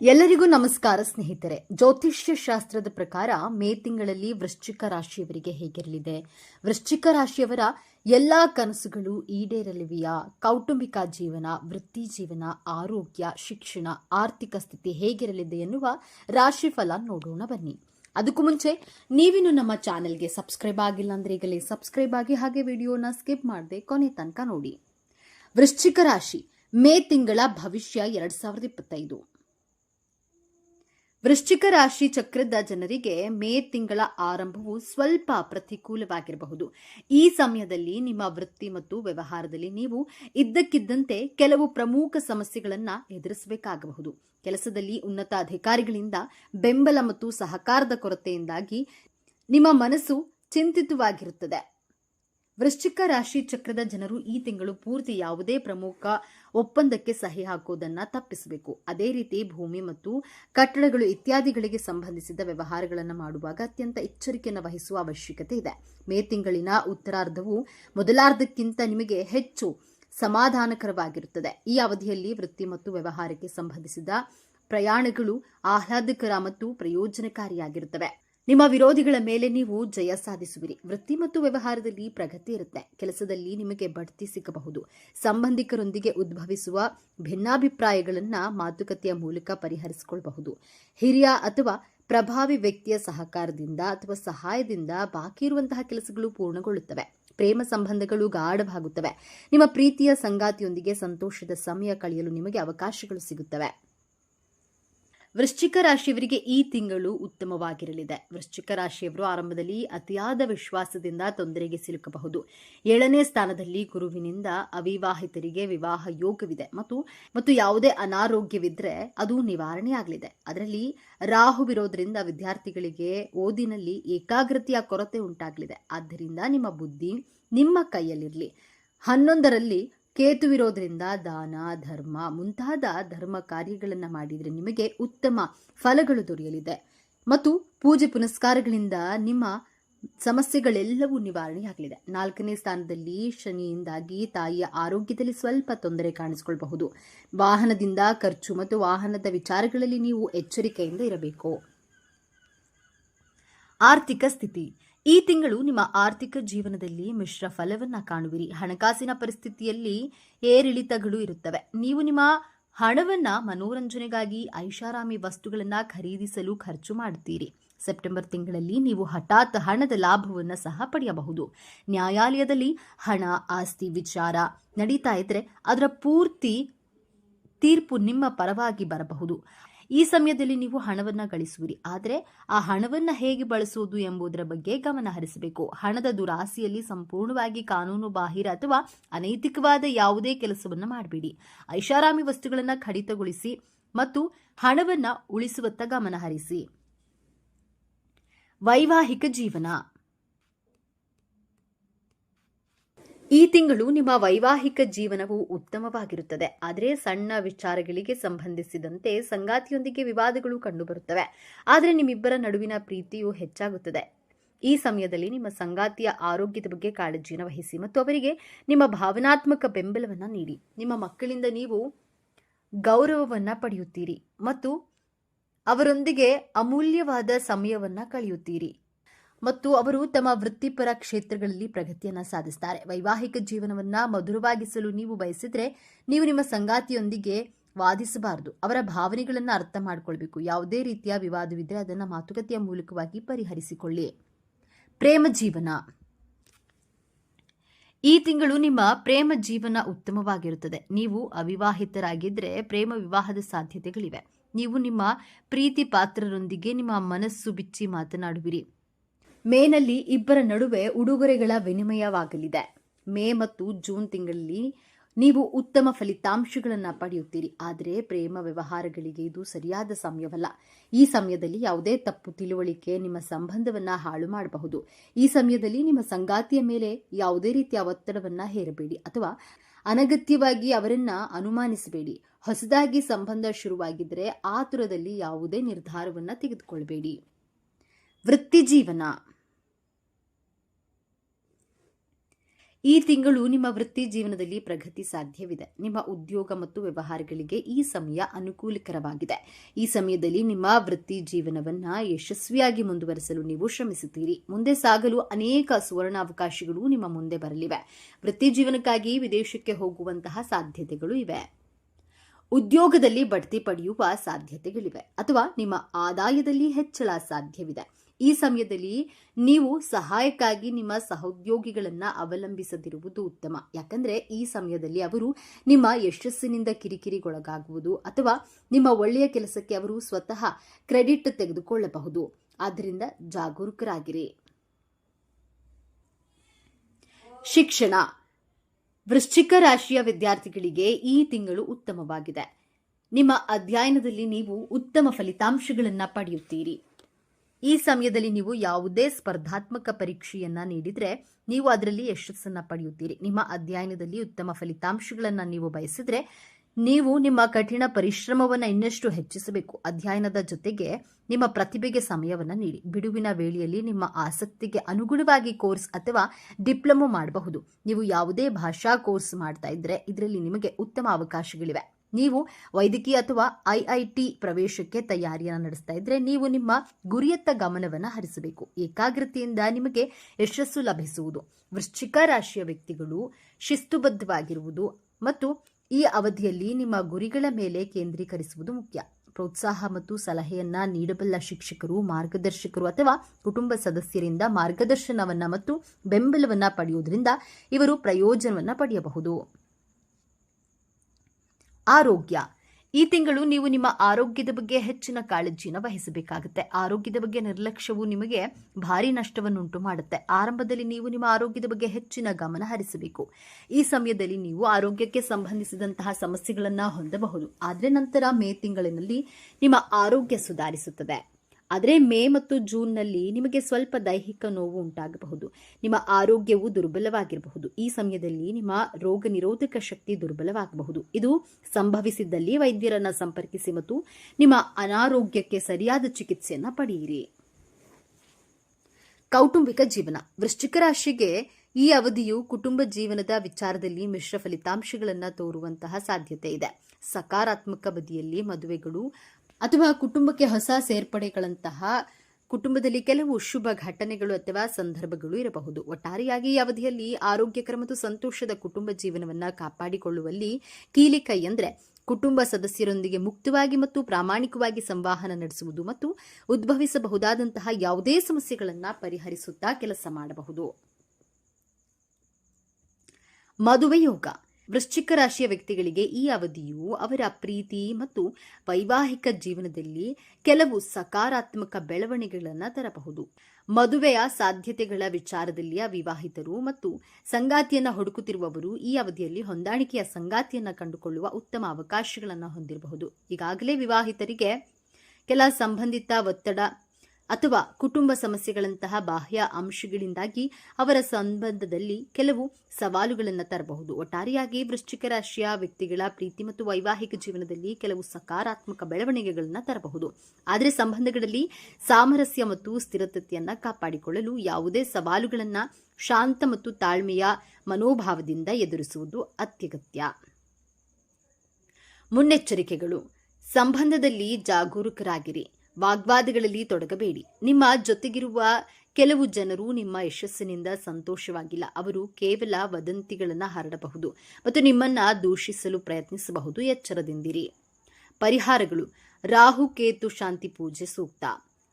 ಎಲ್ಲರಿಗೂ ನಮಸ್ಕಾರ ಸ್ನೇಹಿತರೆ. ಜ್ಯೋತಿಷ್ಯ ಶಾಸ್ತ್ರದ ಪ್ರಕಾರ ಮೇ ತಿಂಗಳಲ್ಲಿ ವೃಶ್ಚಿಕ ರಾಶಿಯವರಿಗೆ ಹೇಗಿರಲಿದೆ? ವೃಶ್ಚಿಕ ರಾಶಿಯವರ ಎಲ್ಲಾ ಕನಸುಗಳು ಈಡೇರಲಿವೆಯಾ? ಕೌಟುಂಬಿಕ ಜೀವನ, ವೃತ್ತಿ ಜೀವನ, ಆರೋಗ್ಯ, ಶಿಕ್ಷಣ, ಆರ್ಥಿಕ ಸ್ಥಿತಿ ಹೇಗಿರಲಿದೆ ಎನ್ನುವ ರಾಶಿಫಲ ನೋಡೋಣ ಬನ್ನಿ. ಅದಕ್ಕೂ ಮುಂಚೆ ನೀವಿನ್ನು ನಮ್ಮ ಚಾನೆಲ್ಗೆ ಸಬ್ಸ್ಕ್ರೈಬ್ ಆಗಿಲ್ಲ ಅಂದ್ರೆ ಈಗಲೇ ಸಬ್ಸ್ಕ್ರೈಬ್ ಆಗಿ ಹಾಗೆ ವಿಡಿಯೋನ ಸ್ಕಿಪ್ ಮಾಡದೆ ಕೊನೆ ತನಕ ನೋಡಿ. ವೃಶ್ಚಿಕ ರಾಶಿ ಮೇ ತಿಂಗಳ ಭವಿಷ್ಯ ಎರಡ್ ಸಾವಿರದ ಇಪ್ಪತ್ತೈದು. ವೃಶ್ಚಿಕ ರಾಶಿ ಚಕ್ರದ ಜನರಿಗೆ ಮೇ ತಿಂಗಳ ಆರಂಭವು ಸ್ವಲ್ಪ ಪ್ರತಿಕೂಲವಾಗಿರಬಹುದು. ಈ ಸಮಯದಲ್ಲಿ ನಿಮ್ಮ ವೃತ್ತಿ ಮತ್ತು ವ್ಯವಹಾರದಲ್ಲಿ ನೀವು ಇದ್ದಕ್ಕಿದ್ದಂತೆ ಕೆಲವು ಪ್ರಮುಖ ಸಮಸ್ಯೆಗಳನ್ನು ಎದುರಿಸಬೇಕಾಗಬಹುದು. ಕೆಲಸದಲ್ಲಿ ಉನ್ನತ ಅಧಿಕಾರಿಗಳಿಂದ ಬೆಂಬಲ ಮತ್ತು ಸಹಕಾರದ ಕೊರತೆಯಿಂದಾಗಿ ನಿಮ್ಮ ಮನಸ್ಸು ಚಿಂತಿತವಾಗಿರುತ್ತದೆ. ವೃಶ್ಚಿಕ ರಾಶಿ ಚಕ್ರದ ಜನರು ಈ ತಿಂಗಳು ಪೂರ್ತಿ ಯಾವುದೇ ಪ್ರಮುಖ ಒಪ್ಪಂದಕ್ಕೆ ಸಹಿ ಹಾಕುವುದನ್ನು ತಪ್ಪಿಸಬೇಕು. ಅದೇ ರೀತಿ ಭೂಮಿ ಮತ್ತು ಕಟ್ಟಡಗಳು ಇತ್ಯಾದಿಗಳಿಗೆ ಸಂಬಂಧಿಸಿದ ವ್ಯವಹಾರಗಳನ್ನು ಮಾಡುವಾಗ ಅತ್ಯಂತ ಎಚ್ಚರಿಕೆಯನ್ನು ವಹಿಸುವ ಅವಶ್ಯಕತೆ ಇದೆ. ಮೇ ತಿಂಗಳಿನ ಉತ್ತರಾರ್ಧವು ಮೊದಲಾರ್ಧಕ್ಕಿಂತ ನಿಮಗೆ ಹೆಚ್ಚು ಸಮಾಧಾನಕರವಾಗಿರುತ್ತದೆ. ಈ ಅವಧಿಯಲ್ಲಿ ವೃತ್ತಿ ಮತ್ತು ವ್ಯವಹಾರಕ್ಕೆ ಸಂಬಂಧಿಸಿದ ಪ್ರಯಾಣಗಳು ಆಹ್ಲಾದಕರ ಮತ್ತು ಪ್ರಯೋಜನಕಾರಿಯಾಗಿರುತ್ತವೆ. ನಿಮ್ಮ ವಿರೋಧಿಗಳ ಮೇಲೆ ನೀವು ಜಯ ಸಾಧಿಸುವಿರಿ. ವೃತ್ತಿ ಮತ್ತು ವ್ಯವಹಾರದಲ್ಲಿ ಪ್ರಗತಿ ಇರುತ್ತೆ. ಕೆಲಸದಲ್ಲಿ ನಿಮಗೆ ಬಡ್ತಿ ಸಿಗಬಹುದು. ಸಂಬಂಧಿಕರೊಂದಿಗೆ ಉದ್ಭವಿಸುವ ಭಿನ್ನಾಭಿಪ್ರಾಯಗಳನ್ನು ಮಾತುಕತೆಯ ಮೂಲಕ ಪರಿಹರಿಸಿಕೊಳ್ಳಬಹುದು ಹಿರಿಯ ಅಥವಾ ಪ್ರಭಾವಿ ವ್ಯಕ್ತಿಯ ಸಹಕಾರದಿಂದ ಅಥವಾ ಸಹಾಯದಿಂದ ಬಾಕಿ ಇರುವಂತಹ ಕೆಲಸಗಳು ಪೂರ್ಣಗೊಳ್ಳುತ್ತವೆ. ಪ್ರೇಮ ಸಂಬಂಧಗಳು ಗಾಢವಾಗುತ್ತವೆ. ನಿಮ್ಮ ಪ್ರೀತಿಯ ಸಂಗಾತಿಯೊಂದಿಗೆ ಸಂತೋಷದ ಸಮಯ ಕಳೆಯಲು ನಿಮಗೆ ಅವಕಾಶಗಳು ಸಿಗುತ್ತವೆ. ವೃಶ್ಚಿಕ ರಾಶಿಯವರಿಗೆ ಈ ತಿಂಗಳು ಉತ್ತಮವಾಗಿರಲಿದೆ. ವೃಶ್ಚಿಕ ರಾಶಿಯವರು ಆರಂಭದಲ್ಲಿ ಅತಿಯಾದ ವಿಶ್ವಾಸದಿಂದ ತೊಂದರೆಗೆ ಸಿಲುಕಬಹುದು. ಏಳನೇ ಸ್ಥಾನದಲ್ಲಿ ಗುರುವಿನಿಂದ ಅವಿವಾಹಿತರಿಗೆ ವಿವಾಹ ಯೋಗವಿದೆ. ಮತ್ತು ಮತ್ತು ಯಾವುದೇ ಅನಾರೋಗ್ಯವಿದ್ರೆ ಅದು ನಿವಾರಣೆಯಾಗಲಿದೆ ಅದರಲ್ಲಿ ರಾಹುವಿರೋದ್ರಿಂದ ವಿದ್ಯಾರ್ಥಿಗಳಿಗೆ ಓದಿನಲ್ಲಿ ಏಕಾಗ್ರತೆಯ ಕೊರತೆ ಉಂಟಾಗಲಿದೆ. ಆದ್ದರಿಂದ ನಿಮ್ಮ ಬುದ್ಧಿ ನಿಮ್ಮ ಕೈಯಲ್ಲಿರಲಿ. ಹನ್ನೊಂದರಲ್ಲಿ ಕೇತುವಿರೋದ್ರಿಂದ ದಾನ, ಧರ್ಮ ಮುಂತಾದ ಧರ್ಮ ಕಾರ್ಯಗಳನ್ನು ಮಾಡಿದರೆ ನಿಮಗೆ ಉತ್ತಮ ಫಲಗಳು ದೊರೆಯಲಿದೆ. ಮತ್ತು ಪೂಜೆ ಪುನಸ್ಕಾರಗಳಿಂದ ನಿಮ್ಮ ಸಮಸ್ಯೆಗಳೆಲ್ಲವೂ ನಿವಾರಣೆಯಾಗಲಿದೆ. ನಾಲ್ಕನೇ ಸ್ಥಾನದಲ್ಲಿ ಶನಿಯಿಂದಾಗಿ ತಾಯಿಯ ಆರೋಗ್ಯದಲ್ಲಿ ಸ್ವಲ್ಪ ತೊಂದರೆ ಕಾಣಿಸಿಕೊಳ್ಳಬಹುದು ವಾಹನದಿಂದ ಖರ್ಚು ಮತ್ತು ವಾಹನದ ವಿಚಾರಗಳಲ್ಲಿ ನೀವು ಎಚ್ಚರಿಕೆಯಿಂದ ಇರಬೇಕು. ಆರ್ಥಿಕ ಸ್ಥಿತಿ. ಈ ತಿಂಗಳು ನಿಮ್ಮ ಆರ್ಥಿಕ ಜೀವನದಲ್ಲಿ ಮಿಶ್ರ ಫಲವನ್ನ ಕಾಣುವಿರಿ. ಹಣಕಾಸಿನ ಪರಿಸ್ಥಿತಿಯಲ್ಲಿ ಏರಿಳಿತಗಳು ಇರುತ್ತವೆ. ನೀವು ನಿಮ್ಮ ಹಣವನ್ನ ಮನೋರಂಜನೆಗಾಗಿ ಐಷಾರಾಮಿ ವಸ್ತುಗಳನ್ನ ಖರೀದಿಸಲು ಖರ್ಚು ಮಾಡುತ್ತೀರಿ. ಸೆಪ್ಟೆಂಬರ್ ತಿಂಗಳಲ್ಲಿ ನೀವು ಹಠಾತ್ ಹಣದ ಲಾಭವನ್ನು ಸಹ ಪಡೆಯಬಹುದು. ನ್ಯಾಯಾಲಯದಲ್ಲಿ ಹಣ, ಆಸ್ತಿ, ವಿಚಾರ ನಡೀತಾ ಇದ್ರೆ ಅದರ ಪೂರ್ತಿ ತೀರ್ಪು ನಿಮ್ಮ ಪರವಾಗಿ ಬರಬಹುದು. ಈ ಸಮಯದಲ್ಲಿ ನೀವು ಹಣವನ್ನು ಗಳಿಸುವಿರಿ. ಆದರೆ ಆ ಹಣವನ್ನು ಹೇಗೆ ಬಳಸುವುದು ಎಂಬುದರ ಬಗ್ಗೆ ಗಮನ ಹರಿಸಬೇಕು. ಹಣದ ದುರಾಸೆಯಲ್ಲಿ ಸಂಪೂರ್ಣವಾಗಿ ಕಾನೂನು ಬಾಹಿರ ಅಥವಾ ಅನೈತಿಕವಾದ ಯಾವುದೇ ಕೆಲಸವನ್ನು ಮಾಡಬೇಡಿ. ಐಷಾರಾಮಿ ವಸ್ತುಗಳನ್ನು ಕಡಿತಗೊಳಿಸಿ ಮತ್ತು ಹಣವನ್ನು ಉಳಿಸುವತ್ತ ಗಮನ ಹರಿಸಿ. ವೈವಾಹಿಕ ಜೀವನ. ಈ ತಿಂಗಳು ನಿಮ್ಮ ವೈವಾಹಿಕ ಜೀವನವು ಉತ್ತಮವಾಗಿರುತ್ತದೆ. ಆದರೆ ಸಣ್ಣ ವಿಚಾರಗಳಿಗೆ ಸಂಬಂಧಿಸಿದಂತೆ ಸಂಗಾತಿಯೊಂದಿಗೆ ವಿವಾದಗಳು ಕಂಡುಬರುತ್ತವೆ. ಆದರೆ ನಿಮ್ಮಿಬ್ಬರ ನಡುವಿನ ಪ್ರೀತಿಯು ಹೆಚ್ಚಾಗುತ್ತದೆ. ಈ ಸಮಯದಲ್ಲಿ ನಿಮ್ಮ ಸಂಗಾತಿಯ ಆರೋಗ್ಯದ ಬಗ್ಗೆ ಕಾಳಜಿಯನ್ನು ವಹಿಸಿ ಮತ್ತು ಅವರಿಗೆ ನಿಮ್ಮ ಭಾವನಾತ್ಮಕ ಬೆಂಬಲವನ್ನು ನೀಡಿ. ನಿಮ್ಮ ಮಕ್ಕಳಿಂದ ನೀವು ಗೌರವವನ್ನು ಪಡೆಯುತ್ತೀರಿ ಮತ್ತು ಅವರೊಂದಿಗೆ ಅಮೂಲ್ಯವಾದ ಸಮಯವನ್ನು ಕಳೆಯುತ್ತೀರಿ. ಮತ್ತು ಅವರು ತಮ್ಮ ವೃತ್ತಿಪರ ಕ್ಷೇತ್ರಗಳಲ್ಲಿ ಪ್ರಗತಿಯನ್ನು ಸಾಧಿಸ್ತಾರೆ. ವೈವಾಹಿಕ ಜೀವನವನ್ನ ಮಧುರವಾಗಿಸಲು ನೀವು ಬಯಸಿದರೆ ನೀವು ನಿಮ್ಮ ಸಂಗಾತಿಯೊಂದಿಗೆ ವಾದಿಸಬಾರದು. ಅವರ ಭಾವನೆಗಳನ್ನು ಅರ್ಥ ಮಾಡಿಕೊಳ್ಬೇಕು. ಯಾವುದೇ ರೀತಿಯ ವಿವಾದವಿದ್ದರೆ ಅದನ್ನು ಮಾತುಕತೆಯ ಮೂಲಕವಾಗಿ ಪರಿಹರಿಸಿಕೊಳ್ಳಿ. ಪ್ರೇಮ ಜೀವನ. ಈ ತಿಂಗಳು ನಿಮ್ಮ ಪ್ರೇಮ ಜೀವನ ಉತ್ತಮವಾಗಿರುತ್ತದೆ. ನೀವು ಅವಿವಾಹಿತರಾಗಿದ್ದರೆ ಪ್ರೇಮ ವಿವಾಹದ ಸಾಧ್ಯತೆಗಳಿವೆ. ನೀವು ನಿಮ್ಮ ಪ್ರೀತಿ ಪಾತ್ರರೊಂದಿಗೆ ನಿಮ್ಮ ಮನಸ್ಸು ಬಿಚ್ಚಿ ಮಾತನಾಡುವಿರಿ. ಮೇನಲ್ಲಿ ಇಬ್ಬರ ನಡುವೆ ಉಡುಗೊರೆಗಳ ವಿನಿಮಯವಾಗಲಿದೆ. ಮೇ ಮತ್ತು ಜೂನ್ ತಿಂಗಳಲ್ಲಿ ನೀವು ಉತ್ತಮ ಫಲಿತಾಂಶಗಳನ್ನು ಪಡೆಯುತ್ತೀರಿ. ಆದರೆ ಪ್ರೇಮ ವ್ಯವಹಾರಗಳಿಗೆ ಇದು ಸರಿಯಾದ ಸಮಯವಲ್ಲ. ಈ ಸಮಯದಲ್ಲಿ ಯಾವುದೇ ತಪ್ಪು ತಿಳುವಳಿಕೆ ನಿಮ್ಮ ಸಂಬಂಧವನ್ನ ಹಾಳು ಮಾಡಬಹುದು. ಈ ಸಮಯದಲ್ಲಿ ನಿಮ್ಮ ಸಂಗಾತಿಯ ಮೇಲೆ ಯಾವುದೇ ರೀತಿಯ ಒತ್ತಡವನ್ನು ಹೇರಬೇಡಿ ಅಥವಾ ಅನಗತ್ಯವಾಗಿ ಅವರನ್ನ ಅನುಮಾನಿಸಬೇಡಿ. ಹೊಸದಾಗಿ ಸಂಬಂಧ ಶುರುವಾಗಿದ್ದರೆ ಆತುರದಲ್ಲಿ ಯಾವುದೇ ನಿರ್ಧಾರವನ್ನು ತೆಗೆದುಕೊಳ್ಳಬೇಡಿ ವೃತ್ತಿ ಜೀವನ. ಈ ತಿಂಗಳು ನಿಮ್ಮ ವೃತ್ತಿ ಜೀವನದಲ್ಲಿ ಪ್ರಗತಿ ಸಾಧ್ಯವಿದೆ. ನಿಮ್ಮ ಉದ್ಯೋಗ ಮತ್ತು ವ್ಯವಹಾರಗಳಿಗೆ ಈ ಸಮಯ ಅನುಕೂಲಕರವಾಗಿದೆ. ಈ ಸಮಯದಲ್ಲಿ ನಿಮ್ಮ ವೃತ್ತಿ ಜೀವನವನ್ನ ಯಶಸ್ವಿಯಾಗಿ ಮುಂದುವರಿಸಲು ನೀವು ಶ್ರಮಿಸುತ್ತೀರಿ. ಮುಂದೆ ಸಾಗಲು ಅನೇಕ ಸುವರ್ಣಾವಕಾಶಗಳು ನಿಮ್ಮ ಮುಂದೆ ಬರಲಿವೆ. ವೃತ್ತಿ ಜೀವನಕ್ಕಾಗಿ ವಿದೇಶಕ್ಕೆ ಹೋಗುವಂತಹ ಸಾಧ್ಯತೆಗಳು ಇವೆ. ಉದ್ಯೋಗದಲ್ಲಿ ಬಡ್ತಿ ಪಡೆಯುವ ಸಾಧ್ಯತೆಗಳಿವೆ. ಅಥವಾ ನಿಮ್ಮ ಆದಾಯದಲ್ಲಿ ಹೆಚ್ಚಳ ಸಾಧ್ಯವಿದೆ. ಈ ಸಮಯದಲ್ಲಿ ನೀವು ಸಹಾಯಕ್ಕಾಗಿ ನಿಮ್ಮ ಸಹೋದ್ಯೋಗಿಗಳನ್ನ ಅವಲಂಬಿಸದಿರುವುದು ಉತ್ತಮ. ಯಾಕಂದ್ರೆ ಈ ಸಮಯದಲ್ಲಿ ಅವರು ನಿಮ್ಮ ಯಶಸ್ಸಿನಿಂದ ಕಿರಿಕಿರಿಗೊಳಗಾಗುವುದು ಅಥವಾ ನಿಮ್ಮ ಒಳ್ಳೆಯ ಕೆಲಸಕ್ಕೆ ಅವರು ಸ್ವತಃ ಕ್ರೆಡಿಟ್ ತೆಗೆದುಕೊಳ್ಳಬಹುದು. ಆದ್ದರಿಂದ ಜಾಗರೂಕರಾಗಿರಿ. ಶಿಕ್ಷಣ. ವೃಶ್ಚಿಕ ರಾಶಿಯ ವಿದ್ಯಾರ್ಥಿಗಳಿಗೆ ಈ ತಿಂಗಳು ಉತ್ತಮವಾಗಿದೆ. ನಿಮ್ಮ ಅಧ್ಯಯನದಲ್ಲಿ ನೀವು ಉತ್ತಮ ಫಲಿತಾಂಶಗಳನ್ನು ಪಡೆಯುತ್ತೀರಿ. ಈ ಸಮಯದಲ್ಲಿ ನೀವು ಯಾವುದೇ ಸ್ಪರ್ಧಾತ್ಮಕ ಪರೀಕ್ಷೆಯನ್ನ ನೀಡಿದ್ರೆ ನೀವು ಅದರಲ್ಲಿ ಯಶಸ್ಸನ್ನ ಪಡೆಯುತ್ತೀರಿ. ನಿಮ್ಮ ಅಧ್ಯಯನದಲ್ಲಿ ಉತ್ತಮ ಫಲಿತಾಂಶಗಳನ್ನು ನೀವು ಬಯಸಿದ್ರೆ ನೀವು ನಿಮ್ಮ ಕಠಿಣ ಪರಿಶ್ರಮವನ್ನು ಇನ್ನಷ್ಟು ಹೆಚ್ಚಿಸಬೇಕು. ಅಧ್ಯಯನದ ಜೊತೆಗೆ ನಿಮ್ಮ ಪ್ರತಿಭೆಗೆ ಸಮಯವನ್ನು ನೀಡಿ. ಬಿಡುವಿನ ವೇಳೆಯಲ್ಲಿ ನಿಮ್ಮ ಆಸಕ್ತಿಗೆ ಅನುಗುಣವಾಗಿ ಕೋರ್ಸ್ ಅಥವಾ ಡಿಪ್ಲೊಮೊ ಮಾಡಬಹುದು. ನೀವು ಯಾವುದೇ ಭಾಷಾ ಕೋರ್ಸ್ ಮಾಡ್ತಾ ಇದ್ರೆ ಇದರಲ್ಲಿ ನಿಮಗೆ ಉತ್ತಮ ಅವಕಾಶಗಳಿವೆ. ನೀವು ವೈದ್ಯಕೀಯ ಅಥವಾ ಐಐಟಿ ಪ್ರವೇಶಕ್ಕೆ ತಯಾರಿಯನ್ನು ನಡೆಸ್ತಾ ಇದ್ರೆ ನೀವು ನಿಮ್ಮ ಗುರಿಯತ್ತ ಗಮನವನ್ನು ಹರಿಸಬೇಕು. ಏಕಾಗ್ರತೆಯಿಂದ ನಿಮಗೆ ಯಶಸ್ಸು ಲಭಿಸುವುದು. ವೃಶ್ಚಿಕ ರಾಶಿಯ ವ್ಯಕ್ತಿಗಳು ಶಿಸ್ತುಬದ್ಧವಾಗಿರುವುದು ಮತ್ತು ಈ ಅವಧಿಯಲ್ಲಿ ನಿಮ್ಮ ಗುರಿಗಳ ಮೇಲೆ ಕೇಂದ್ರೀಕರಿಸುವುದು ಮುಖ್ಯ. ಪ್ರೋತ್ಸಾಹ ಮತ್ತು ಸಲಹೆಯನ್ನ ನೀಡಬಲ್ಲ ಶಿಕ್ಷಕರು, ಮಾರ್ಗದರ್ಶಕರು ಅಥವಾ ಕುಟುಂಬ ಸದಸ್ಯರಿಂದ ಮಾರ್ಗದರ್ಶನವನ್ನ ಮತ್ತು ಬೆಂಬಲವನ್ನ ಪಡೆಯುವುದರಿಂದ ಇವರು ಪ್ರಯೋಜನವನ್ನ ಪಡೆಯಬಹುದು. ಆರೋಗ್ಯ. ಈ ತಿಂಗಳು ನೀವು ನಿಮ್ಮ ಆರೋಗ್ಯದ ಬಗ್ಗೆ ಹೆಚ್ಚಿನ ಕಾಳಜಿನ ವಹಿಸಬೇಕಾಗುತ್ತೆ. ಆರೋಗ್ಯದ ಬಗ್ಗೆ ನಿರ್ಲಕ್ಷ್ಯವು ನಿಮಗೆ ಭಾರಿ ನಷ್ಟವನ್ನುಂಟು ಮಾಡುತ್ತೆ. ಆರಂಭದಲ್ಲಿ ನೀವು ನಿಮ್ಮ ಆರೋಗ್ಯದ ಬಗ್ಗೆ ಹೆಚ್ಚಿನ ಗಮನ ಹರಿಸಬೇಕು. ಈ ಸಮಯದಲ್ಲಿ ನೀವು ಆರೋಗ್ಯಕ್ಕೆ ಸಂಬಂಧಿಸಿದಂತಹ ಸಮಸ್ಯೆಗಳನ್ನು ಹೊಂದಬಹುದು. ಆದರೆ ನಂತರ ಮೇ ತಿಂಗಳಿನಲ್ಲಿ ನಿಮ್ಮ ಆರೋಗ್ಯ ಸುಧಾರಿಸುತ್ತದೆ. ಆದರೆ ಮೇ ಮತ್ತು ಜೂನ್ನಲ್ಲಿ ನಿಮಗೆ ಸ್ವಲ್ಪ ದೈಹಿಕ ನೋವು ಉಂಟಾಗಬಹುದು. ನಿಮ್ಮ ಆರೋಗ್ಯವು ದುರ್ಬಲವಾಗಿರಬಹುದು. ಈ ಸಮಯದಲ್ಲಿ ನಿಮ್ಮ ರೋಗ ನಿರೋಧಕ ಶಕ್ತಿ ದುರ್ಬಲವಾಗಬಹುದು. ಇದು ಸಂಭವಿಸಿದ್ದಲ್ಲಿ ವೈದ್ಯರನ್ನು ಸಂಪರ್ಕಿಸಿ ಮತ್ತು ನಿಮ್ಮ ಅನಾರೋಗ್ಯಕ್ಕೆ ಸರಿಯಾದ ಚಿಕಿತ್ಸೆಯನ್ನು ಪಡೆಯಿರಿ. ಕೌಟುಂಬಿಕ ಜೀವನ. ವೃಶ್ಚಿಕ ರಾಶಿಗೆ ಈ ಅವಧಿಯು ಕುಟುಂಬ ಜೀವನದ ವಿಚಾರದಲ್ಲಿ ಮಿಶ್ರ ಫಲಿತಾಂಶಗಳನ್ನು ತೋರುವಂತಹ ಸಾಧ್ಯತೆ ಇದೆ. ಸಕಾರಾತ್ಮಕ ಬದಿಯಲ್ಲಿ ಮದುವೆಗಳು ಅಥವಾ ಕುಟುಂಬಕ್ಕೆ ಹೊಸ ಸೇರ್ಪಡೆಗಳಂತಹ ಕುಟುಂಬದಲ್ಲಿ ಕೆಲವು ಶುಭ ಘಟನೆಗಳು ಅಥವಾ ಸಂದರ್ಭಗಳು ಇರಬಹುದು. ಒಟ್ಟಾರೆಯಾಗಿ ಈ ಅವಧಿಯಲ್ಲಿ ಆರೋಗ್ಯಕರ ಮತ್ತು ಸಂತೋಷದ ಕುಟುಂಬ ಜೀವನವನ್ನು ಕಾಪಾಡಿಕೊಳ್ಳುವಲ್ಲಿ ಕೀಲಿ ಕೈ ಅಂದ್ರೆ ಕುಟುಂಬ ಸದಸ್ಯರೊಂದಿಗೆ ಮುಕ್ತವಾಗಿ ಮತ್ತು ಪ್ರಾಮಾಣಿಕವಾಗಿ ಸಂವಹನ ನಡೆಸುವುದು ಮತ್ತು ಉದ್ಭವಿಸಬಹುದಾದಂತಹ ಯಾವುದೇ ಸಮಸ್ಯೆಗಳನ್ನು ಪರಿಹರಿಸುತ್ತಾ ಕೆಲಸ ಮಾಡಬಹುದು. ಮದುವೆ ಯೋಗ. ವೃಶ್ಚಿಕ ರಾಶಿಯ ವ್ಯಕ್ತಿಗಳಿಗೆ ಈ ಅವಧಿಯು ಅವರ ಪ್ರೀತಿ ಮತ್ತು ವೈವಾಹಿಕ ಜೀವನದಲ್ಲಿ ಕೆಲವು ಸಕಾರಾತ್ಮಕ ಬೆಳವಣಿಗೆಗಳನ್ನು ತರಬಹುದು. ಮದುವೆಯ ಸಾಧ್ಯತೆಗಳ ವಿಚಾರದಲ್ಲಿ ವಿವಾಹಿತರು ಮತ್ತು ಸಂಗಾತಿಯನ್ನು ಹುಡುಕುತ್ತಿರುವವರು ಈ ಅವಧಿಯಲ್ಲಿ ಹೊಂದಾಣಿಕೆಯ ಸಂಗಾತಿಯನ್ನು ಕಂಡುಕೊಳ್ಳುವ ಉತ್ತಮ ಅವಕಾಶಗಳನ್ನು ಹೊಂದಿರಬಹುದು. ಈಗಾಗಲೇ ವಿವಾಹಿತರಿಗೆ ಕೆಲ ಸಂಬಂಧಿತ ಒತ್ತಡ ಅಥವಾ ಕುಟುಂಬ ಸಮಸ್ಯೆಗಳಂತಹ ಬಾಹ್ಯ ಅಂಶಗಳಿಂದಾಗಿ ಅವರ ಸಂಬಂಧದಲ್ಲಿ ಕೆಲವು ಸವಾಲುಗಳನ್ನು ತರಬಹುದು. ಒಟ್ಟಾರೆಯಾಗಿ ವೃಶ್ಚಿಕ ರಾಶಿಯ ವ್ಯಕ್ತಿಗಳ ಪ್ರೀತಿ ಮತ್ತು ವೈವಾಹಿಕ ಜೀವನದಲ್ಲಿ ಕೆಲವು ಸಕಾರಾತ್ಮಕ ಬೆಳವಣಿಗೆಗಳನ್ನು ತರಬಹುದು. ಆದರೆ ಸಂಬಂಧಗಳಲ್ಲಿ ಸಾಮರಸ್ಯ ಮತ್ತು ಸ್ಥಿರತೆಯನ್ನು ಕಾಪಾಡಿಕೊಳ್ಳಲು ಯಾವುದೇ ಸವಾಲುಗಳನ್ನು ಶಾಂತ ಮತ್ತು ತಾಳ್ಮೆಯ ಮನೋಭಾವದಿಂದ ಎದುರಿಸುವುದು ಅತ್ಯಗತ್ಯ. ಮುನ್ನೆಚ್ಚರಿಕೆಗಳು. ಸಂಬಂಧದಲ್ಲಿ ಜಾಗರೂಕರಾಗಿರಿ. ವಾಗ್ವಾದಗಳಲ್ಲಿ ತೊಡಗಬೇಡಿ. ನಿಮ್ಮ ಜೊತೆಗಿರುವ ಕೆಲವು ಜನರು ನಿಮ್ಮ ಯಶಸ್ಸಿನಿಂದ ಸಂತೋಷವಾಗಿಲ್ಲ. ಅವರು ಕೇವಲ ವದಂತಿಗಳನ್ನು ಹರಡಬಹುದು ಮತ್ತು ನಿಮ್ಮನ್ನ ದೂಷಿಸಲು ಪ್ರಯತ್ನಿಸಬಹುದು. ಎಚ್ಚರದಿಂದಿರಿ. ಪರಿಹಾರಗಳು. ರಾಹು, ಕೇತು, ಶಾಂತಿ ಪೂಜೆ ಸೂಕ್ತ.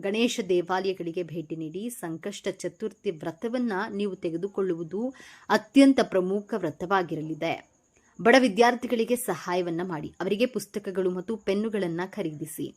ಗಣೇಶ ದೇವಾಲಯಗಳಿಗೆ ಭೇಟಿ ನೀಡಿ ಸಂಕಷ್ಟ ಚತುರ್ಥಿ ವ್ರತವನ್ನು ನೀವು ತೆಗೆದುಕೊಳ್ಳುವುದು ಅತ್ಯಂತ ಪ್ರಮುಖ ವ್ರತವಾಗಿರಲಿದೆ. ಬಡ ವಿದ್ಯಾರ್ಥಿಗಳಿಗೆ ಸಹಾಯವನ್ನ ಮಾಡಿ. ಅವರಿಗೆ ಪುಸ್ತಕಗಳು ಮತ್ತು ಪೆನ್ನುಗಳನ್ನು ಖರೀದಿಸಿ.